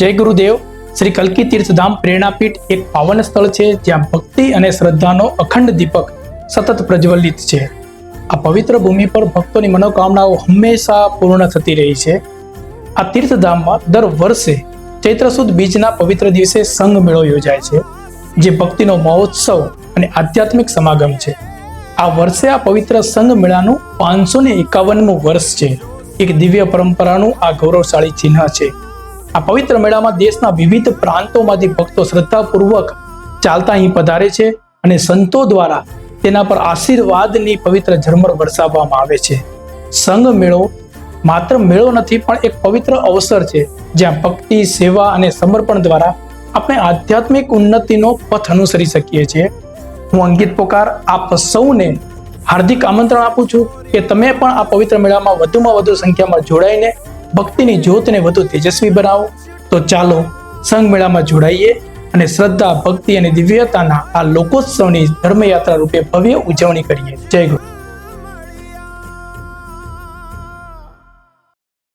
જય ગુરુદેવ. શ્રી કલ્કી તીર્થધામ પ્રેરણાપીઠ એક પાવન સ્થળ છે, જ્યાં ભક્તિ અને શ્રદ્ધાનો અખંડ દીપક સતત પ્રજ્વલિત છે. આ પવિત્ર ભૂમિ પર ભક્તોની મનોકામનાઓ હંમેશા પૂર્ણ થતી રહી છે. આ તીર્થધામમાં દર વર્ષે ચૈત્ર સુદ બીજના પવિત્ર દિવસે સંઘ મેળો યોજાય છે, જે ભક્તિનો મહોત્સવ અને આધ્યાત્મિક સમાગમ છે. આ વર્ષે આ પવિત્ર સંઘ મેળાનું પાંચસો ને એકાવનમું વર્ષ છે. એક દિવ્ય પરંપરાનું આ ગૌરવશાળી ચિહ્ન છે. આ પવિત્ર મેળામાં દેશના વિવિધ પ્રાંતોમાંથી ભક્તો શ્રદ્ધાપૂર્વક ચાલતા અહીં પધારે છે અને સંતો દ્વારા તેના પર આશીર્વાદની પવિત્ર ઝરમર વરસાવવામાં આવે છે. સંઘ મેળો માત્ર મેળો નથી, પણ એક પવિત્ર અવસર છે, જ્યાં ભક્તિ, સેવા અને સમર્પણ દ્વારા આપણે આધ્યાત્મિક ઉન્નતિનો પથ અનુસરી શકીએ છીએ. હું અંકિત પોકાર, આપ સૌને હાર્દિક આમંત્રણ આપું છું કે તમે પણ આ પવિત્ર મેળામાં વધુમાં વધુ સંખ્યામાં જોડાઈને ભક્તિની જ્યોતને વધુ તેજસ્વી બનાવો. તો ચાલો સંઘ મેળામાં જોડાઈએ અને શ્રદ્ધા, ભક્તિ અને દિવ્યતાના આ લોકોત્સવની ધર્મયાત્રા રૂપે ભવ્ય ઉજવણી કરીએ. જય ગુરુ.